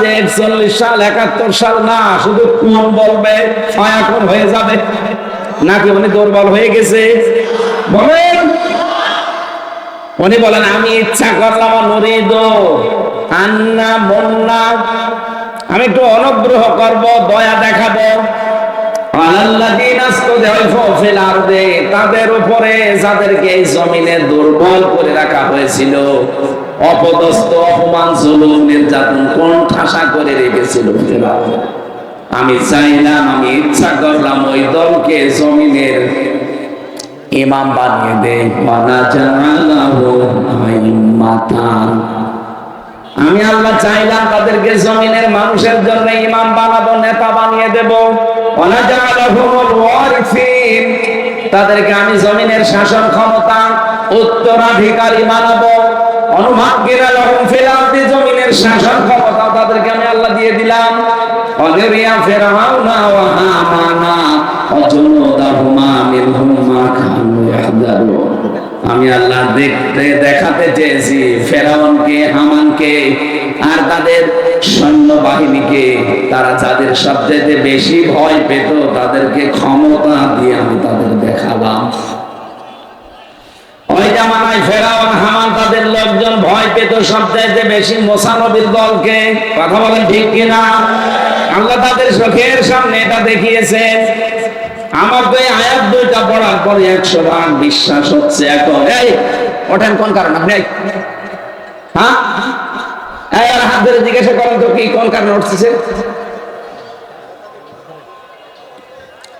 যে একচল্লিশ সাল, একাত্তর সাল, না, শুধু কোন বলবে ফায়াকুন হয়ে যাবে। নাকি উনি দুর্বল হয়ে গেছে? বলেন। উনি বলেন, আমি ইচ্ছা করলাম নরিদ আন্না বন্যা আমি একটু অনুগ্রহ করব, দয়া দেখাবো। তাদের উপরে যাদেরকে এই জমিনে দুর্বল করে রাখা হয়েছিল অপদস্থ অপমান জুলুম নির্যাতন কোন ঠাসা করে রেখেছিল আমি চাইলাম, আমি ইচ্ছা করলাম ওই দলকে জমিনের ইমাম বানিয়ে দে জানালাহু আইম্মাতান আমি আল্লাহ চাইলাম তাদেরকে জমিনের মানুষের জন্য ইমাম বানাবো, নেতা বানিয়ে দেব। তাদেরকে আমি জমিনের শাসন ক্ষমতা উত্তরাধিকারী বানাবো। আমি আল্লাহ হামানা দেখতে দেখাতে চেয়েছি ফেরাউনকে, হামানকে, আর তাদের সৈন্য বাহিনীকে তারা যাদের সবচেয়ে বেশি ভয় পেত, তাদেরকে ক্ষমতা দিয়ে আমি তাদের দেখালাম। জামানায় ফেরাউন হামান তাদের লোকজন ভয় পেত সবচাইতে বেশি মোসানবির দলকে। কথা বলেন ঠিক কিনা? আল্লাহ তাদের চোখের সামনে এটা দেখিয়েছেন আমার তো এই আয়াত দুইটা পড়ার পরে একশো ভাগ বিশ্বাস হচ্ছে এখন। এই, ওঠেন কোন কারণ? আপনি হ্যাঁ? এই, আর হাত ধরে জিজ্ঞাসা করেন তো কি, কোন কারণে উঠতেছে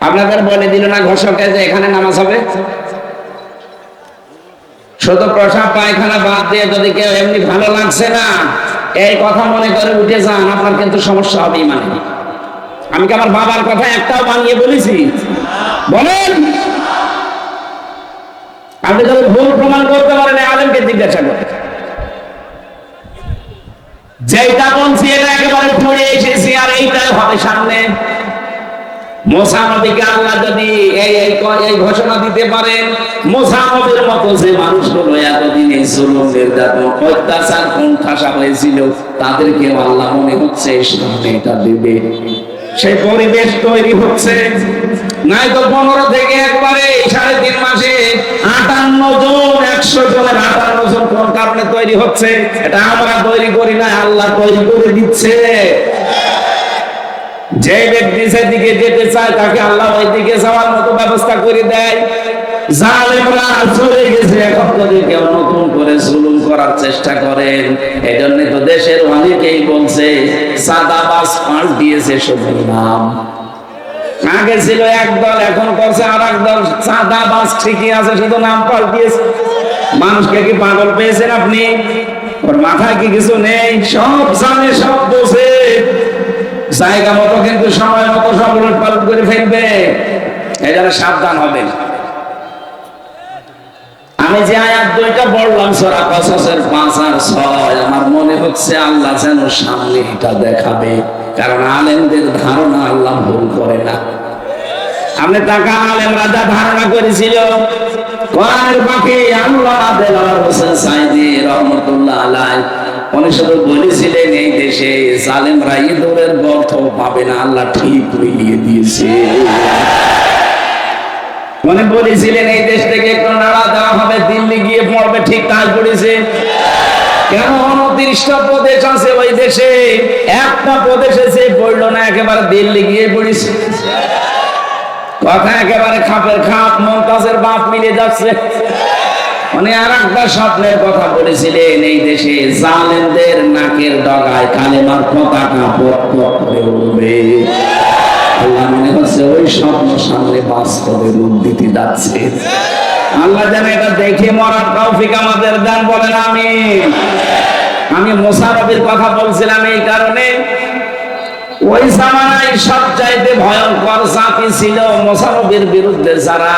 আপনাদের বলে দিল না ঘোষকে যে এখানে নামাজ হবে? শুধু প্রসাব পায়খানা বাদ দিয়ে যদি কেউ এমনি ভালো লাগছে না, এই কথা মনে করে উঠে যান, আপনার কিন্তু সমস্যা হবেই মানে আমি কি আমার বাবার কথা একটাও বানিয়ে বলেছি? বলেন! আপনি যদি ভুল প্রমাণ করতে পারেন আলেমকে জিজ্ঞাসা করেন। যেটা বলছি, এটা একেবারে পড়ে এসেছি, আর এইটাই হবে সামনে। মোসা নবীকে আল্লাহ মনে হচ্ছে দেবে। সেই পরিবেশ তৈরি হচ্ছে। নাই তো পনেরো থেকে একবারে সাড়ে তিন মাসে আটান্ন জন, একশো জনের আটান্ন জন কোন কারণে তৈরি হচ্ছে? এটা আমরা তৈরি করি না আল্লাহ তৈরি করে দিচ্ছে। যে ব্যক্তি সেদিকে যেতে চায়, তাকে আল্লাহ ওই দিকে যাওয়ার মতো ব্যবস্থা করে দেয়। জালেমরা চলে গেছে, এখন নতুন করে জুলুম করার চেষ্টা করেন। তো দেশের অনেকেই বলছে শুধু নাম। আগে ছিল এক দল, এখন করছে আর এক দল। সাদাবাস ঠিকই আছে, শুধু নাম পাল্টিয়েছে। মানুষকে কি পাগল পেয়েছেন আপনি? ওর মাথায় কি কিছু নেই? সব জানে, সব বোঝে। জায়গা মতো কিন্তু সময় মতো সব উলট পালট করে ফেলবে। এই জন্য সাবধান হবেন আমি যে আয়াত দুইটা পড়লাম, সরা কসসের পাঁচ আর ছয়, আমার মনে হচ্ছে আল্লাহ যেন সামনে এটা দেখাবে, কারণ আলেমদের ধারণা আল্লাহ ভুল করে না। আপনি টাকা আলেম রাজা ধারণা করেছিল। কোরআনের পাখি আল্লাহ হোসেন সাইদি রহমতুল্লাহ শুধু বলেছিলেন, এই দেশে ইঁদুরের পাবে না, আল্লাহ ঠিক দিয়েছে। মনে বলেছিলেন, এই দেশ থেকে একটু নাড়া দেওয়া হবে, দিল্লি গিয়ে পড়বে ঠিক তাই পড়েছে কেন উনত্রিশটা প্রদেশ আছে ওই দেশে? একটা প্রদেশে সে পড়ল না, একেবারে দিল্লি গিয়ে পড়েছে। কথা একেবারে খাপের খাপ, মমতাজের বাপ মিলে যাচ্ছে। উনি আর একটা স্বপ্নের কথা বলেছিলেন, এই দেশে জালেমদের নাকের ডগায় কালেমার পতাকা পথ করে উঠবে আল্লাহ মনে হচ্ছে ওই স্বপ্ন সামনে বাস্তবে রূপ দিতে যাচ্ছে। আল্লাহ যেন এটা দেখে মরার তৌফিক আমাদের দান, বলেন আমি আমি মোসারফের কথা বলছিলাম এই কারণে। ওই জামানায় ভয়ঙ্কর ছিল মোসানবীর বিরুদ্ধে যারা,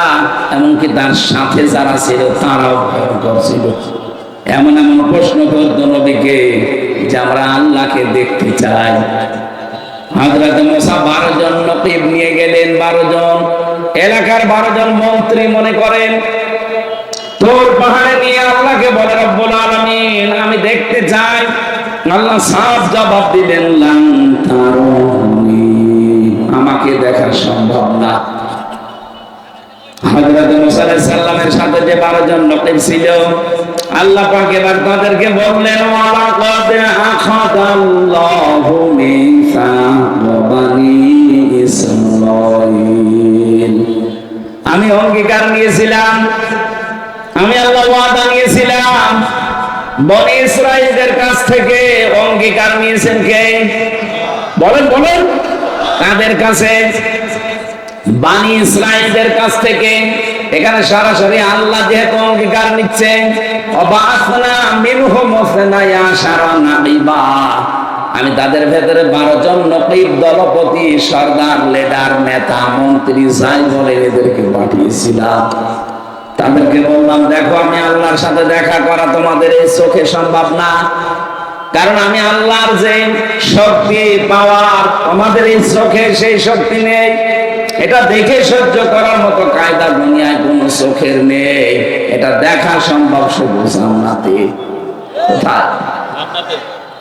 এমনকি তার সাথে যারা ছিল, তারাও ভয়ঙ্কর ছিল। এমন এমন প্রশ্ন করতো নবীকে যে আমরা আল্লাহকে দেখতে চাই। মনে আমি দেখতে চাই। আল্লাহ সাফ জবাব দিলেন, লান আমাকে দেখা সম্ভব না। হযরত মুসা আলাইহিস সালামের সাথে যে 12 জন নকিব ছিল, আল্লাহ পাক এবার তাদেরকে বললেন ওয়ালা আখাদাল্লাহু মিসাক বানি ইসরাঈল আমি অঙ্গীকার নিয়েছিলাম, আমি আল্লাহ নিয়েছিলাম। বনি ইসরাইলদের কাছ থেকে অঙ্গীকার নিয়েছেন কে? বলেন বলেন। কাদের কাছে, বানি ইসরাইলদের কাছ থেকে, এখানে সরাসরি আল্লাহ যেহেতু অঙ্গীকার নিচ্ছে আমি তাদের ভেতরে বারো জন নকিব, দলপতি, সর্দার, লিডার, নেতা, মন্ত্রী, যাই বলে এদেরকে পাঠিয়েছিলাম। তাদেরকে বললাম, দেখো, আমি আল্লাহর সাথে দেখা করা তোমাদের এই চোখে সম্ভব না। কারণ আমি আল্লাহর যে শক্তি পাওয়ার আমাদের এই চোখে সেই শক্তি নেই। এটা দেখে সহ্য করার মতো কায়দা দুনিয়ায় কোনো চোখের নেই। এটা দেখা সম্ভব শুধু জান্নাতে। কোথায়?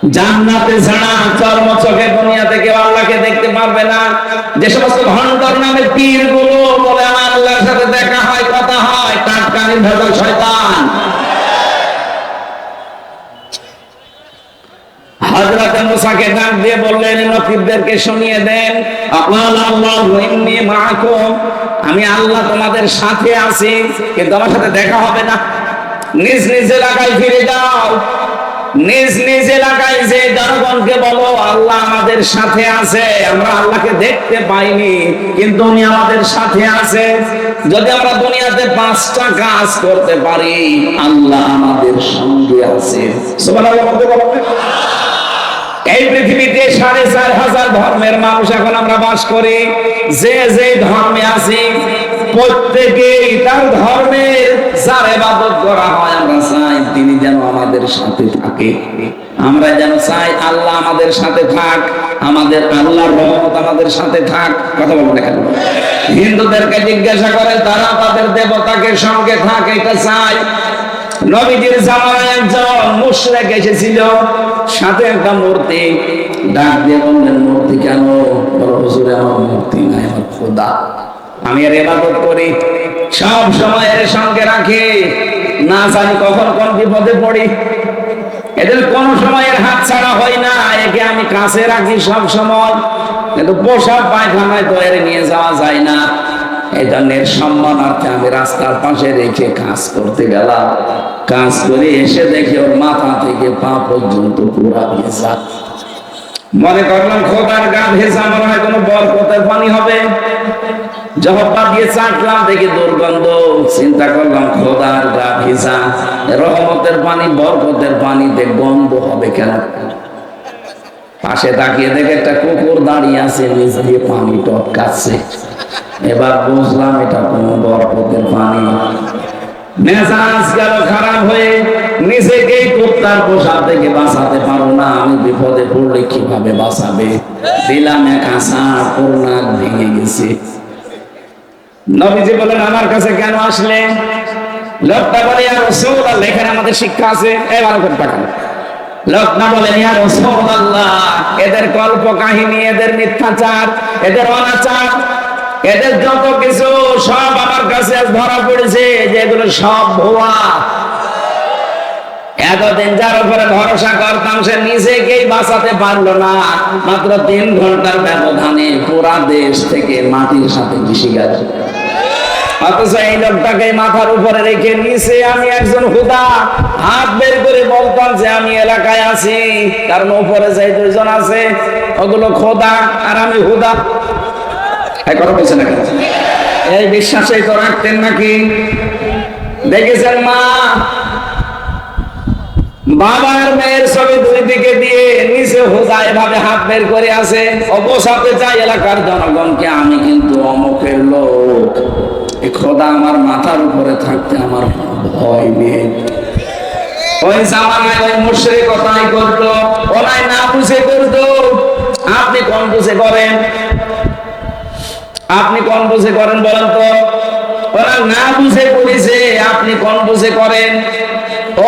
জান্নাতে। ছাড়া চর্ম চোখে দুনিয়াতে কেউ আল্লাহকে দেখতে পারবে না। যে সমস্ত ভণ্ডর নামে পীরগুলো বলে আমার আল্লাহর সাথে দেখা হয় কথা হয় টাটকানি ভেতর শয়তান। হযরত মুসাকে ডাক দিয়ে বললেন নকিবদেরকে শুনিয়ে দেন। আমি আল্লাহ তোমাদের সাথে আছি, কিন্তু আমার সাথে দেখা হবে না। নিজ নিজ এলাকায় ফিরে যাও। নিজ নিজ এলাকায় যে জনগণকে বলো, আল্লাহ আমাদের সাথে আছে। আমরা আল্লাহকে দেখতে পাইনি, কিন্তু উনি আমাদের সাথে আছে। যদি আমরা দুনিয়াতে পাঁচটা কাজ করতে পারি, আল্লাহ আমাদের সঙ্গে আছে। সুবহানাল্লাহ? এই পৃথিবীতে সাড়ে চার হাজার ধর্মের মানুষ এখন আমরা বাস করি। যে যে ধর্মে আছি, প্রত্যেকেই তার ধর্মের যার ইবাদত করা হয়, আমরা চাই তিনি যেন আমাদের সাথে থাকে। আমরা যেন চাই আল্লাহ আমাদের সাথে থাক, আমাদের আল্লাহর রহমত আমাদের সাথে থাক। কথা বলব না কেন? হিন্দুদেরকে জিজ্ঞাসা করে তারা তাদের দেবতাকে সঙ্গে থাক, এটা চায় নবীজির জামানায় একজন মুশরিক এসেছিল, সাথে একটা মূর্তি। ডাক দিয়ে বললেন, মূর্তি কেন? বলো হুজুরে, আমার মূর্তি নাই, আমার খোদা। আমি এর ইবাদত করি। সব সময় এর সঙ্গে রাখি। না জানি কখন কোন বিপদে পড়ি। এদের কোন সময়ের হাত ছাড়া হয় না, একে আমি কাছে রাখি সব সময়। কিন্তু পোশাক পায়খানায় তো এর নিয়ে যাওয়া যায় না। এই জন্য এর সম্মানার্থে আমি রাস্তার পাশে রেখে কাজ করতে গেলাম। কাজ করে এসে দেখি ওর মাথা থেকে পা পর্যন্ত পুরা ভেজা। মনে করলাম, খোদার গা ভেজা, মনে হয় কোনো বরকতের পানি হবে। জবাবটা দিয়ে চাটলাম, দেখি দুর্গন্ধ। চিন্তা করলাম, খোদার গা ভেজা। রহমতের পানি, বরকতের পানিতে গন্ধ হবে কেন? পাশে তাকিয়ে দেখে একটা কুকুর দাঁড়িয়ে আছে, নিচ দিয়ে পানি টপকাচ্ছে। এবার বুঝলাম এটা কোন বরকতের পানি। মেজাজ গেল খারাপ হয়ে, নিজেকেই কুত্তার পোশাক থেকে বাঁচাতে পারো না, আমি বিপদে পড়লে কীভাবে বাঁচাবে? দিলাম এক আশা করুণা ভেঙে গেছে। নবীজি বলেন, আমার কাছে কেন আসলে? লোকটা বলে আর রসুল আল্লাহ এখানে আমাদের শিক্ষা আছে। এবার করে টাকা লোকটা বলেন ইয়া রাসূলুল্লাহ, এদের কল্প কাহিনী এদের মিথ্যাচার, এদের অনাচার এদের যত কিছু সব আমার কাছে ধরা পড়েছে যে এগুলো সব ভুয়া। এতদিন যার উপরে ভরসা করতাম, সে নিজেকেই বাঁচাতে পারল না। মাত্র তিন ঘণ্টার ব্যবধানে পুরা দেশ থেকে মাটির সাথে মিশে গেছে। অথচ এই লোকটাকে মাথার উপরে রেখে নিচে আমি একজন হুদা। হাত বের করে বলতাম যে আমি এলাকায় আছি, কারণ উপরে যে দুইজন আছে, ওগুলো খোদা আর আমি হুদা। না? এই বিশ্বাসে নাকি? দেখেছেন মা? বাবার মেয়ের ছবি দুই দিকে দিয়ে নিচে হোজা এভাবে হাত বের করে অবসাতে চাই এলাকার জনগণকে, আমি কিন্তু অমুকের লোক। খোদা আমার মাথার উপরে থাকতে আমার ভয় নেই। ওই জামানায় ওই মুশরিক কথাই করতো ওনাই না বুঝে করতো। আপনি কোন বুঝে করেন? আপনি কোন বুঝে করেন বলেন তো? ওরা না বুঝে করেছে, আপনি কোন বুঝে করেন?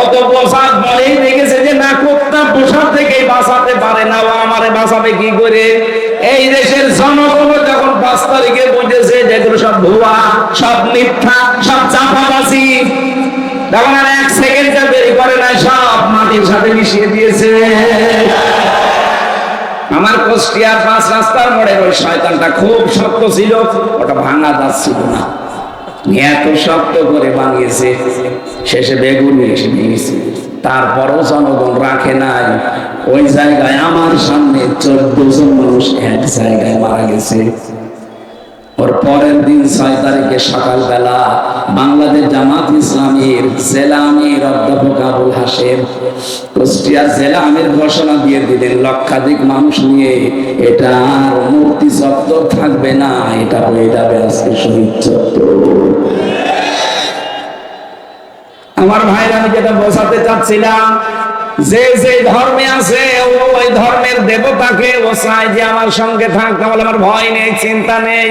অত প্রসাদ বলেই দেখেছে যে, না কোথা প্রসাদ থেকে বাঁচাতে পারে না বা আমারে বাঁচাবে কি করে? এই দেশের জনগণ যখন পাঁচ তারিখে বুঝেছে যেগুলো সব ভুয়া, সব মিথ্যা, সব চাপাবাসি তখন আর এক সেকেন্ড দেরি করে না সব মাটির সাথে মিশিয়ে দিয়েছে। আমার কুষ্টিয়ার পাঁচ রাস্তার মোড়ে ওই শয়তানটা খুব শক্ত ছিল, ওটা ভাঙা যাচ্ছিল না। এত শক্ত করে ভাঙিয়েছে শেষে বেগুন এসে ভেঙেছে। তারপরও জনগণ রাখে নাই। ওই জায়গায় আমার সামনে চোদ্দ জন মানুষ এক জায়গায় মারা গেছে। ওর পরের দিন ছয় তারিখে সকালবেলা বাংলাদেশ জামাত ইসলামীর জেলা আমির অধ্যাপক আবুল হাসেম কুষ্টিয়ার জেলা আমির ঘোষণা দিয়ে দিলেন, লক্ষাধিক মানুষ নিয়ে এটা আর মূর্তি চত্বর থাকবে না, এটা হয়ে যাবে আজকে শহীদ চত্বর। আমার ভাইরা, আমি যেটা বোঝাতে চাচ্ছিলাম যে যে ধর্মে আছে ওই ধর্মের দেবতাকে ও যে আমার সঙ্গে থাক, তাহলে আমার ভয় নেই, চিন্তা নেই।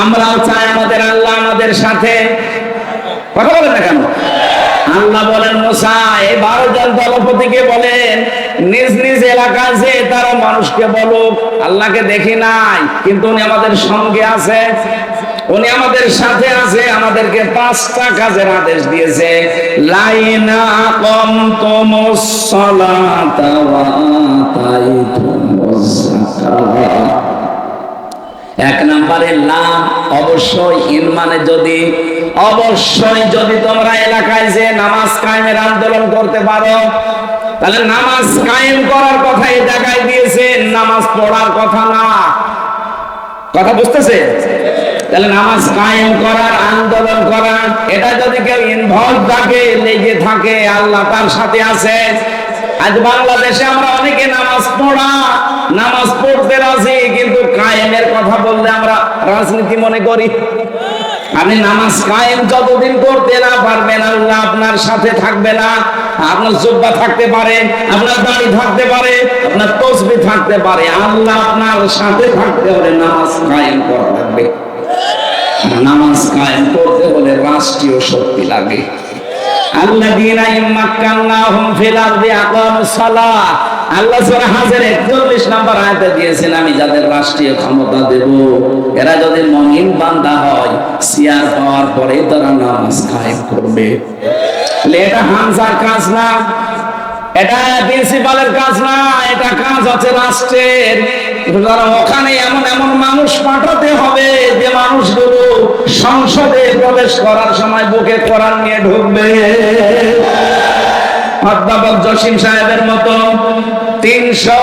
আমরাও চাই আমাদের আল্লাহ আমাদের সাথে। কথা বলেন না কেন? আল্লাহ বলেন, মোসা, এই বারো জন দলপতিকে বলেন, নিজ নিজ এলাকা যে তারা মানুষকে বলুক, আল্লাহকে দেখি নাই, কিন্তু উনি আমাদের সঙ্গে আছে। উনি আমাদের সাথে আছে, আমাদেরকে পাঁচটা কাজের আদেশ দিয়েছে। লাইনা কম এক নম্বরে লাম অবশ্যই ইন মানে যদি, অবশ্যই যদি তোমরা এলাকায় যে নামাজ কায়েমের আন্দোলন করতে পারো, তাহলে নামাজ কায়েম করার কথা এই জায়গায় দিয়েছে, নামাজ পড়ার কথা না। কথা বুঝতেছে? তাহলে নামাজ কায়েম করার, আন্দোলন করার, এটা যদি কেউ ইনভলভ থাকে, লেগে থাকে, আল্লাহ তার সাথে আছে। আজ বাংলাদেশে আমরা অনেকে নামাজ পড়া, নামাজ পড়তে রাজি, কিন্তু কায়েমের কথা বললে আমরা রাজনীতি মনে করি। আপনি নামাজ কায়েম যতদিন করতে না পারবেন আল্লাহ আপনার সাথে থাকবে না। আপনার জুব্বা থাকতে পারে, আপনার দাড়ি থাকতে পারে, আপনার তসবি থাকতে পারে। আল্লাহ আপনার সাথে থাকতে হলে নামাজ কায়েম করা লাগবে। নামাজ কায়েম করতে হলে রাষ্ট্রীয় শক্তি লাগে। আল্লাহ সূরা হাজের 41 নম্বর আয়াতে দিয়েছেন, আমি যাদের রাষ্ট্রীয় এরা যদি হয় নামাজ করবে। এটা কাজ না। এটা প্রিন্সিপালের কাজ না, এটা কাজ আছে রাষ্ট্রের। ওখানে এমন এমন মানুষ পাঠাতে হবে যে মানুষগুলো সংসদে প্রবেশ করার সময় বুকে কোরআন নিয়ে ঢুকবে। অধ্যাপক জসিম সাহেবের মতো তিনশো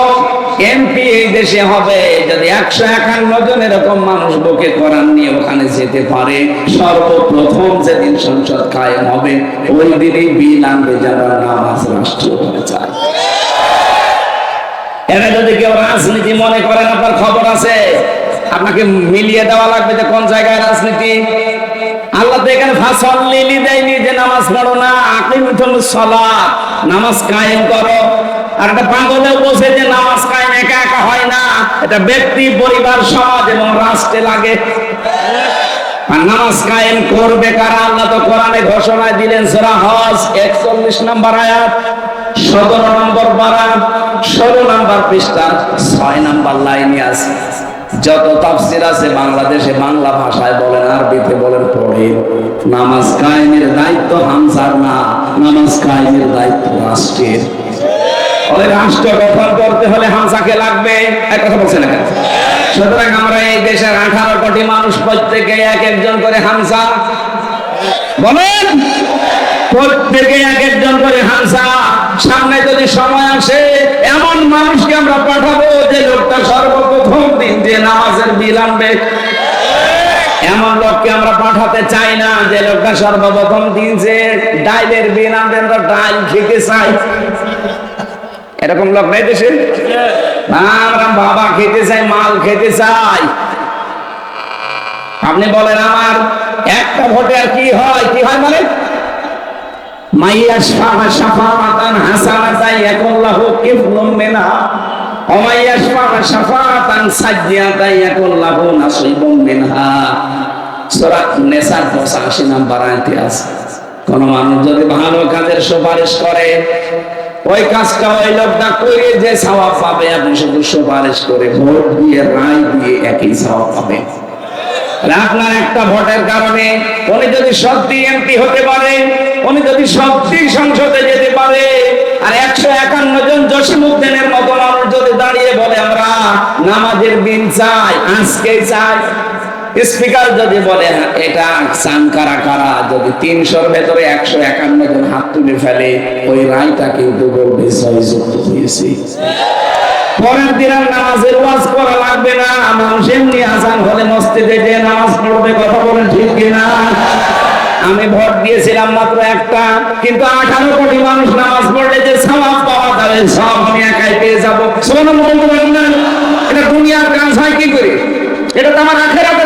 এমপি এই দেশে হবে। যদি একশো একান্ন জন এরকম মানুষ বুকে নিয়ে ওখানে যেতে পারে, সর্বপ্রথম যেদিন সংসদ কায়েম হবে, ওই দিনই বিল আনবে যারা নামাজ রাষ্ট্রীয় হতে চায়। এরা যদি কেউ রাজনীতি মনে করেন আপনার খবর আছে? আপনাকে মিলিয়ে দেওয়া লাগবে যে কোন জায়গায় রাজনীতি? আল্লাহ তো এখানে ফাসল লিলি দেয়নি যে নামাজ পড়ো না নামাজ কায়েম করো। আর একটা পাগলে বসে যে নামাজ কায়েম একা একা হয় না। এটা ব্যক্তি, পরিবার, সমাজ এবং রাষ্ট্রে লাগে। আর নামাজ কায়েম করবে কারা? আল্লাহ তো কোরআনে ঘোষণা দিলেন, সূরা হজ 41 নম্বর আয়াত 17 নম্বর পারা 16 নম্বর পৃষ্ঠা 6 নম্বর লাইনে আছে। যত তাফসির আছে বাংলাদেশে বাংলা ভাষায় বলেন, আরবিতে বলেন পড়ে নামাজ কায়েমের দায়িত্ব হামসার না, নামাজ কায়েমের দায়িত্ব রাষ্ট্রের। ওই রাষ্ট্র গঠন করতে হলে হামসাকে লাগবে। এক কথা বলছে না সুতরাং আমরা এই দেশের আঠারো কোটি মানুষ প্রত্যেকে এক একজন করে হামসা বলেন, প্রত্যেকে এক একজন করে হামসা সামনে যদি সময় আসে, এমন মানুষকে আমরা পাঠাবো যে লোকটা সর্বপ্রথম দিন যে নামাজের বিল আনবে। এমন লোককে আমরা পাঠাতে চাই না যে লোকটা সর্বপ্রথম দিনছে ডাইলের বিল বিন আমরা ডাইল খেতে চাই। এরকম লোক নাই দেশে? বাবা খেতে চাই মাল খেতে চাই আপনি বলেন আমার একটা ভোটে আর কি হয়? কি হয় মানে? মাইয়া শাফা শাফাতান হাসানাতান ইয়াকুল্লাহু কিফলুম মিনহা। ওয়া মাইয়া শাফা শাফাতান সাজ্জিয়াতান ইয়াকুল্লাহু নাসিবুম মিনহা। সূরা নিসার 85 নাম্বার আয়াতে আছে। কোন মানুষ যদি ভালো কাজের সুপারিশ করে ওই কাজটা ওই লোকটা করে যে সওয়াব পাবে, আপনি শুধু সুপারিশ করে ভোট দিয়ে, রায় দিয়ে একই সওয়াব পাবেন। আপনার একটা ভোটের কারণে উনি যদি সত্যি এমপি হতে পারে, উনি যদি সত্যি সংসদে যেতে পারে, আর একশো একান্ন জন জসিমুদ্দিনের মতো মানুষ যদি দাঁড়িয়ে বলে আমরা নামাজের দিন চাই, আজকে চাই স্পিকার যদি বলে এটা চান কারা যদি তিনশোর ভেতরে একশো একান্ন জন হাত তুলে ফেলে, ওই রায়টা কিন্তু বলবে হয়েছে পরের দিন আর নামাজের ওয়াজ করা লাগবে না। মানুষ এমনি আসান হলে মসজিদে নামাজ পড়বে, কথা বলেন ঠিক কিনা? আমি ভোট দিয়েছিলাম মাত্র একটা, কিন্তু আঠারো কোটি মানুষ নামাজ পড়লে যে পাওয়া সব আমি একাই পেয়ে যাব। বলতে পারেন না। এটা দুনিয়ার কাজ হয় কি করে? এটা তো আমার আখেরাতের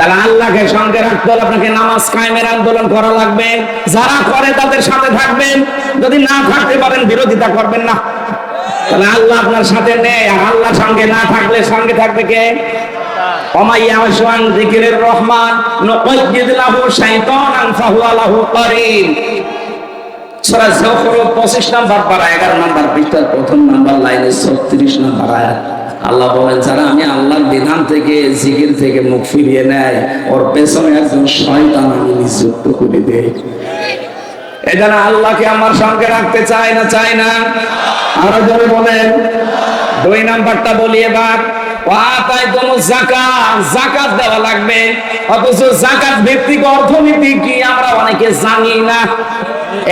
তাহলে আল্লাহকে সঙ্গে রাখতে হলে আপনাকে নামাজ কায়েমের আন্দোলন করা লাগবে। যারা করে তাদের সাথে থাকবেন। যদি না থাকতে পারেন, বিরোধিতা করবেন না। তাহলে আল্লাহ আপনার সাথে নেই। আর আল্লাহ সঙ্গে না থাকলে সঙ্গে থাকবে কে? রহমান নুকাইয়িদ লাহু শাইতানান ফাহুয়া লাহু কারীন সূরা যুখরুফ 25 নাম্বার পারা 11 নাম্বার পৃষ্ঠার প্রথম নাম্বার লাইনে 36 নাম্বার আয়াত। আল্লাহ বলেন, যারা আমি আল্লাহর বিধান থেকে, জিকির থেকে মুখ ফিরিয়ে নেয়, ওর পেছনে একজন শয়তান আমি নিযুক্ত করে দেই। এজন্য আল্লাহকে আমার সঙ্গে রাখতে চাই না চাই না। আরও জোরে বলেন। দুই নাম্বারটা বলি এবার। জাকাত দেওয়া লাগবে। অথচ জাকাত ভিত্তিক অর্থনীতি কি আমরা অনেকে জানি না।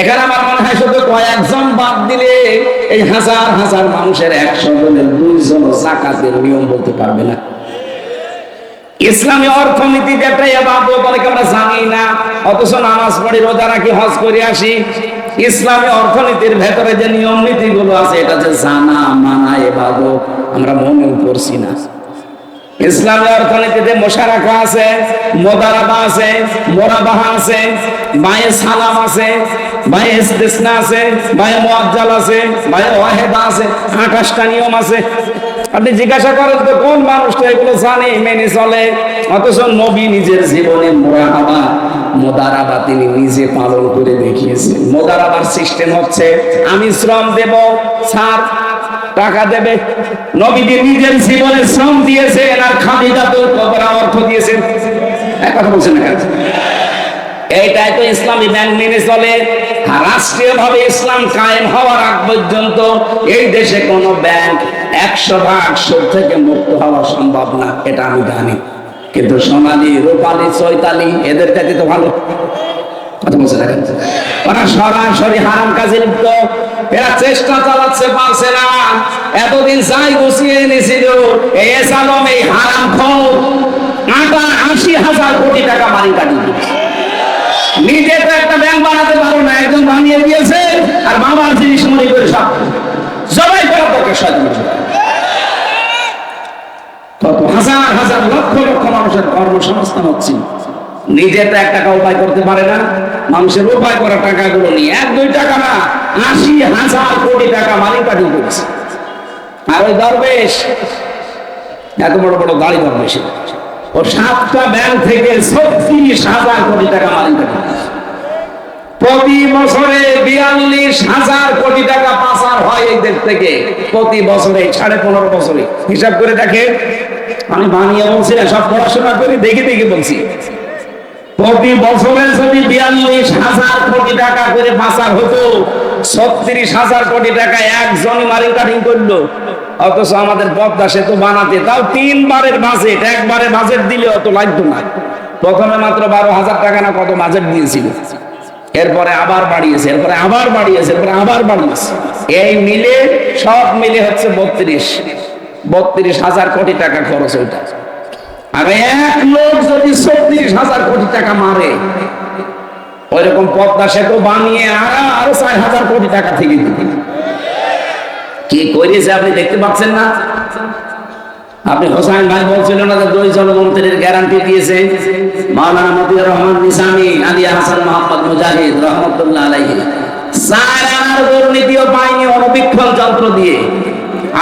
এখানে আমার মনে হয় শুধু কয়েকজন বাদ দিলে এই হাজার হাজার মানুষের একশো জনের দুইজন জাকাতের নিয়ম বলতে পারবে না। ইসলামী অর্থনীতি যেটা এবাদত অনেকে আমরা জানি না, অথচ নামাজ পড়ি রোজা রাখি, হজ করে আসি। ইসলামী অর্থনীতির ভেতরে যে নিয়ম নীতি গুলো আছে, এটা যে জানা মানা এবাদত আমরা মনেও করছি না। ইসলামী অর্থনীতিতে মোশারাকা আছে মোদারাবা আছে মোরাবাহা আছে বায়ে সালাম আছে আছে আছে আছে আঠাশটা নিয়ম আছে। আপনি জিজ্ঞাসা করেন তো, কোন মানুষটা এগুলো জানে, মেনে চলে? অথচ নবী নিজের জীবনে মোরাহাবা মোদারাবা তিনি নিজে পালন করে দেখিয়েছেন। মোদারাবার সিস্টেম হচ্ছে, আমি শ্রম দেব, স্যার টাকা দেবে। নবীজি নিজের জীবনে শ্রম দিয়েছেন আর খাদিজাতুল কুবরা অর্থ দিয়েছেন। এক কথা বলছেন না? এইটাই তো ইসলামী ব্যাংক মেনে চলে। আর রাষ্ট্রীয়ভাবে ইসলাম কায়েম হওয়ার আগ পর্যন্ত এই দেশে কোন ব্যাংক একশো ভাগ সুদ থেকে মুক্ত হওয়া সম্ভব না, এটা আমি জানি। কিন্তু সোনালি, রূপালী, চৈতালি, এদের কাছে তো ভালো। কথা বলছে না কেন? ওরা সরাসরি হারাম কাজে লিপ্ত। এরা চেষ্টা চালাচ্ছে, পারছে না। এতদিন যাই বসিয়ে এনেছিল এই এসালম, এই হারাম খোর আটা আশি হাজার কোটি টাকা মারি কাটিয়ে দিয়েছে। নিজে তো একটা ব্যাংক বানাতে পারো না, একজন বানিয়ে দিয়েছে, আর বাবার জিনিস মনে করে সব জবাই করার দরকার স্বাধীন কত হাজার হাজার, লক্ষ লক্ষ মানুষের কর্মসংস্থান হচ্ছে। নিজে তো এক টাকা উপায় করতে পারে না, মানুষের উপায় করা টাকাগুলো নিয়ে এক, দুই টাকা না। আশি হাজার কোটি টাকা মালিক পাঠিয়ে করেছে আর ওই দরবেশ, এত বড় বড় গাড়ি দরবেশ। ও সাতটা ব্যাংক থেকে ছত্রিশ হাজার কোটি টাকা মালিক পাঠিয়ে প্রতি বছরে বিয়াল্লিশ হাজার কোটি টাকা পাচার হয় এই দেশ থেকে। প্রতি বছরে, সাড়ে পনেরো বছরে। হিসাব করে দেখে আমি বানিয়ে বলছি না, সব পড়াশোনা করে দেখে দেখে বলছি। প্রতি বছরে যদি বিয়াল্লিশ হাজার কোটি টাকা করে পাচার হতো ছত্রিশ হাজার কোটি টাকা একজনই মারিং কাটিং করল। অথচ আমাদের পদ্মা সেতু বানাতে তাও তিনবারের বাজেট একবারে বাজেট দিলে অত লাগতো না। প্রথমে মাত্র বারো হাজার টাকা না কত বাজেট দিয়েছিল। এরপরে আবার বাড়িয়েছে, এরপরে আবার বাড়িয়েছে, এরপরে আবার বাড়িয়েছে। এই মিলে, সব মিলে হচ্ছে বত্রিশ। বত্রিশ হাজার কোটি টাকা খরচ ওইটা। আর এক লোক যদি ছত্রিশ হাজার কোটি টাকা মারে ওইরকম পদ্মা সেতু বানিয়ে আরও চার হাজার কোটি টাকা থেকে দিবে। কি করেছে আপনি দেখতে পাচ্ছেন না? আপনি হোসাইন ভাই বলছিলেন না যে দুই জনমন্ত্রীর গ্যারান্টি দিয়েছে। মাওলানা মতিউর রহমান নিসামি, আলী হাসান মোহাম্মদ মুজাহিদ রহমতুল্লাহ আলাইহি। অনবীক্ষণ যন্ত্র দিয়ে।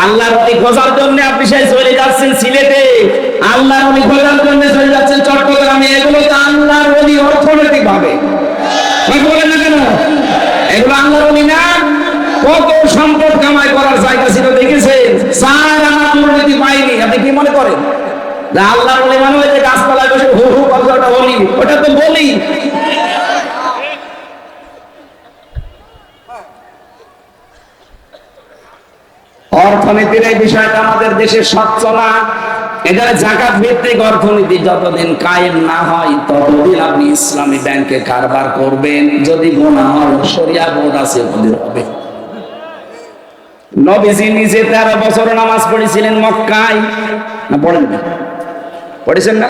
আল্লাহর খোঁজার জন্য আপনি সেই চলে যাচ্ছেন সিলেটে। আল্লাহর অলি খোঁজার জন্য চলে যাচ্ছেন চট্টগ্রামে এগুলো তো আল্লাহর অলি অর্থনৈতিক ভাবে বলেন না কেন এগুলো আল্লাহর অলি কত সম্পদ কামাই করার জায়গা ছিল, দেখেছেন? স্যার, আমার দুর্নীতি পাইনি। আপনি কি মনে করেন? আল্লাহর বলে মানে ওই যে গাছপালায় বসে হু হু কথাটা বলি। ওটা তো বলি। অর্থনীতির এই বিষয়টা আমাদের দেশে স্বচ্ছ না। এখানে জাকাত ভিত্তিক অর্থনীতি যতদিন কায়েম না হয়, ততদিন আপনি ইসলামী ব্যাংকে কারবার করবেন। যদি গোনা হয় সরিয়া বোধ আছে ওদের হবে। নবীজি নিজে তেরো বছর নামাজ পড়েছিলেন মক্কায়। না, পড়েন না পড়েছেন না?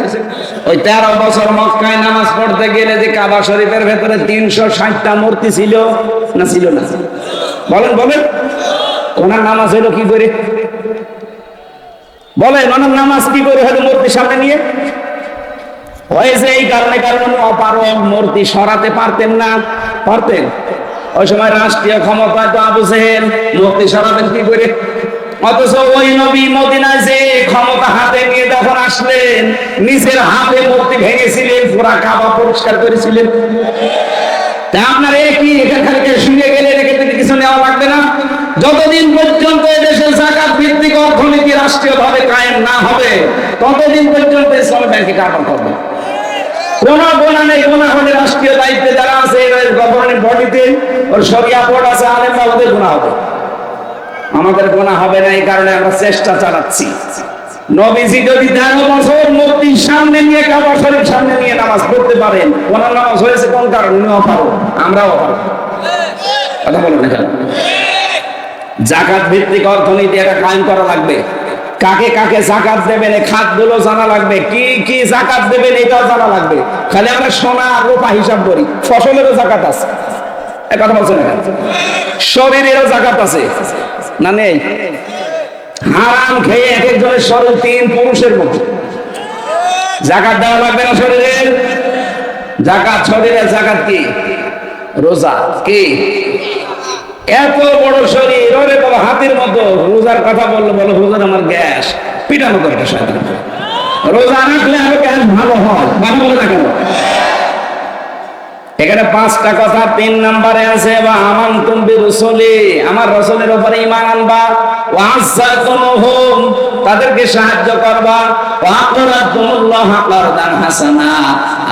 ওই তেরো বছর মক্কায় নামাজ পড়তে গেলে যে কাবা শরীফের ভেতরে তিনশো ষাটটা মূর্তি ছিল, না ছিল না? বলেন বলেন। ওনার নামাজ হলো কি করে? বলেন, ওনার নামাজ কি করে হলো মূর্তি সামনে নিয়ে? হয়েছে এই কারণে, কারণ উনি মূর্তি সরাতে পারতেন না। পারতেন? ওই সময় রাষ্ট্রীয় ক্ষমতায় তো আবু সেহেল মূর্তি সরাবেন কি করে? অথচ ওই নবী মদিনায় যে ক্ষমতা হাতে নিয়ে যখন আসলেন, নিজের হাতে মূর্তি ভেঙেছিলেন, পুরা কাবা পরিষ্কার করেছিলেন। তা আপনার একই এখান শুনে গেলে রেখে কিছু নেওয়া লাগবে না? যতদিন পর্যন্ত এদেশের জাকাত ভিত্তিক অর্থনীতি রাষ্ট্রীয় ভাবে কায়েম না হবে, ততদিন পর্যন্ত ইসলামী ব্যাংকে কারবার করবে। নেই রাষ্ট্রীয় দায়িত্বে যারা আছে বডিতে সরিয়া আছে ওদের হবে। আমাদের হবে না, এই কারণে আমরা চেষ্টা চালাচ্ছি। যদি সামনে নিয়ে কাবা সামনে নিয়ে নামাজ পড়তে পারেন, ওনার নামাজ হয়েছে কোন আমরাও কথা জাকাত ভিত্তিক অর্থনীতি এটা কায়েম করা লাগবে। কাকে কাকে জাকাত দেবেন খাতগুলো জানা লাগবে, কি কি জাকাত দেবেন, এটাও জানা লাগবে। খালি আমরা সোনা রূপা হিসাব করি, ফসলেরও জাকাত আছে। কথা বলছেন শরীরেরও জাকাত আছে। না নেই? হারাম খেয়ে এক একজনের শরীর তিন পুরুষের মতো। জাকাত দেওয়া লাগবে না শরীরের জাকাত শরীরের জাকাত কি? রোজা, কি? এত বড় শরীর, ওরে বাবা, হাতির মতো। রোজার কথা বলল, বলো রোজার আমার গ্যাস পিটানো দরকার শয়তান। রোজা রাখলে আরও গ্যাস ভালো হয়, ভালো বলে না কেন? এখানে পাঁচটা কথা, তিন আছে বা আমান তুমি আমার ইমান আনবা। ওয়াসা তাদেরকে সাহায্য করবা। ওয়াকরা তুমুল্লাহ কারদান হাসানা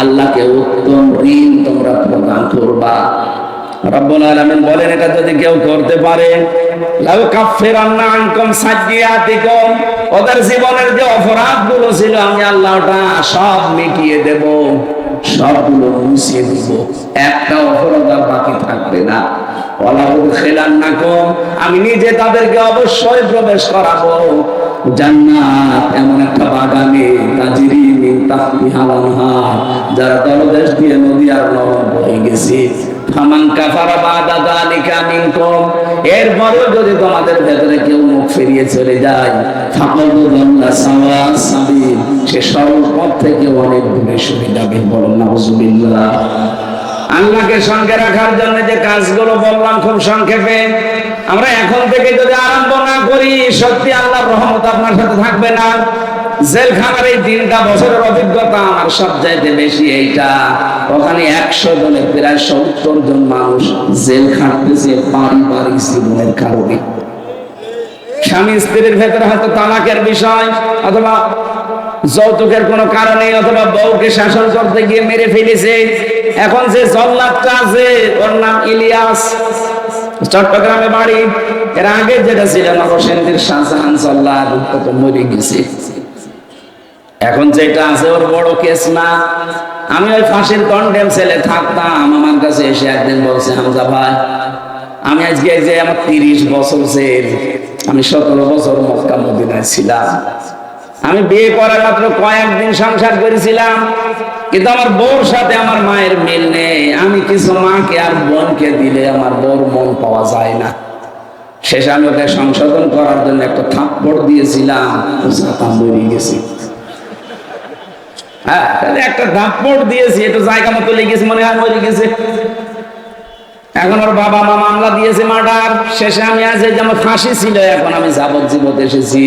আল্লাহকে উত্তম ঋণ তোমরা প্রদান করবা। রব্বুল আলামিন বলেন, এটা যদি কেউ করতে পারে, লাউ কাফিরান্না আনকুম সাজ্জিয়াতিকুম, ওদের জীবনের যে অপরাধগুলো ছিল, আমি আল্লাহ ওটা সব মিটিয়ে দেব, সবগুলো দিব। একটা অপরাধ আর বাকি থাকবে না। আমি নিজে তাদেরকে অবশ্যই প্রবেশ করাবো। জান্নাত এমন একটা বাগানে তাজিরি মিন যারা তলদেশ দিয়ে নদী আর নহর বয়ে গেছে। ফামান কাফারা বাদা মিনকুম যদি তোমাদের ভেতরে কেউ মুখ ফিরিয়ে চলে যায় সে থেকে অনেক দূরে সরে যাবে বলেন নাউজুবিল্লাহ। আল্লাহকে সঙ্গে রাখার জন্য যে কাজগুলো বললাম খুব সংক্ষেপে, আমরা এখন থেকে যদি আরম্ভ না করি, সত্যি আল্লাহর রহমত আপনার সাথে থাকবে না। জেলখানার এই তিনটা বছরের অভিজ্ঞতা আমার সবচাইতে বেশি এইটা। ওখানে একশো জনের প্রায় সত্তর জন মানুষ জেল খাটতেছে পারিবারিক জীবনের কারণে। স্বামী স্ত্রীর ভেতরে হয়তো তালাকের বিষয়, অথবা যৌতুকের কোনো কারণে, অথবা বউকে শাসন করতে গিয়ে মেরে ফেলেছে। এখন যে জল্লাদটা আছে, ওর নাম ইলিয়াস। চট্টগ্রামে বাড়ি। এর আগে যেটা ছিল নবসেন্দ্রের শাহজাহান জল্লাদ মরে গেছে। এখন যেটা আছে ওর বড় কেস না। আমি ওই ফাঁসির কন্ডেম ছেলে থাকতাম। আমার কাছে এসে একদিন বলছে, হামজা ভাই, আমি আজকে যে আমার তিরিশ বছর জেল, আমি সতেরো বছর মক্কা মদিনায় ছিলাম। আমি বিয়ে করার মাত্র কয়েকদিন সংসার করেছিলাম, কিন্তু আমার বউর সাথে আমার মায়ের মিল নেই। আমি কিছু মাকে আর বোনকে দিলে আমার বউর মন পাওয়া যায় না। শেষে আমি ওকে সংশোধন করার জন্য একটা থাপ্পড় দিয়েছিলাম গেছি। হ্যাঁ একটা দিয়েছি জায়গা মতো লেগেছে মনে হয় মরে গেছে এখন ওর বাবা মা মামলা দিয়েছে মার্ডার, শেষে আমি এই যে আমার ফাঁসি ছিল, এখন আমি যাবজ্জীবত এসেছি।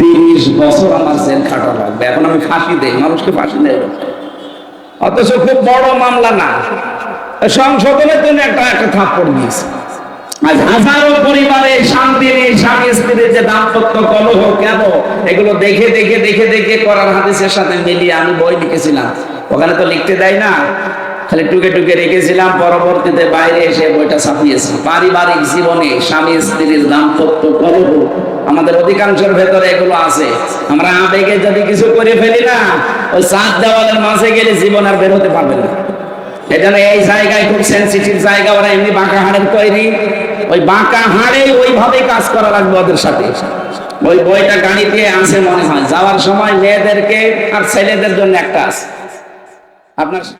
তিরিশ বছর আমার খাটা লাগবে, এখন আমি ফাঁসি দেই, মানুষকে ফাঁসি দেয় অথচ খুব বড় মামলা না। সংশোধনের জন্য একটা একটা থাপ্পড় দিয়েছে। আজ হাজারো পরিবারে শান্তি নেই, স্বামী স্ত্রীর যে দাম্পত্য কলহ কেন? এগুলো দেখে দেখে দেখে দেখে করার হাদিসের সাথে মিলিয়ে আমি বই লিখেছিলাম। ওখানে তো লিখতে দেয় না। খালি টুকে টুকে রেখেছিলাম, পরবর্তীতে বাইরে এসে বইটা ছাপিয়েছি। পারিবারিক জীবনে স্বামী স্ত্রীর দাম্পত্য কলহ আমাদের অধিকাংশের ভেতরে এগুলো আছে। আমরা আবেগে যদি কিছু করে ফেলি না, ওই সাত দেওয়ালের মাঝে গেলে জীবন আর বের হতে পারবে না। এজন্য এই জায়গায় খুব সেন্সিটিভ জায়গা, ওরা এমনি বাঁকা হাড়ের তৈরি। ওই বাঁকা হাড়ে ওইভাবে কাজ করা লাগবে ওদের সাথে। ওই বইটা গাড়িতে আসে মনে হয়। যাওয়ার সময় মেয়েদেরকে আর ছেলেদের জন্য একটা আছে। আপনার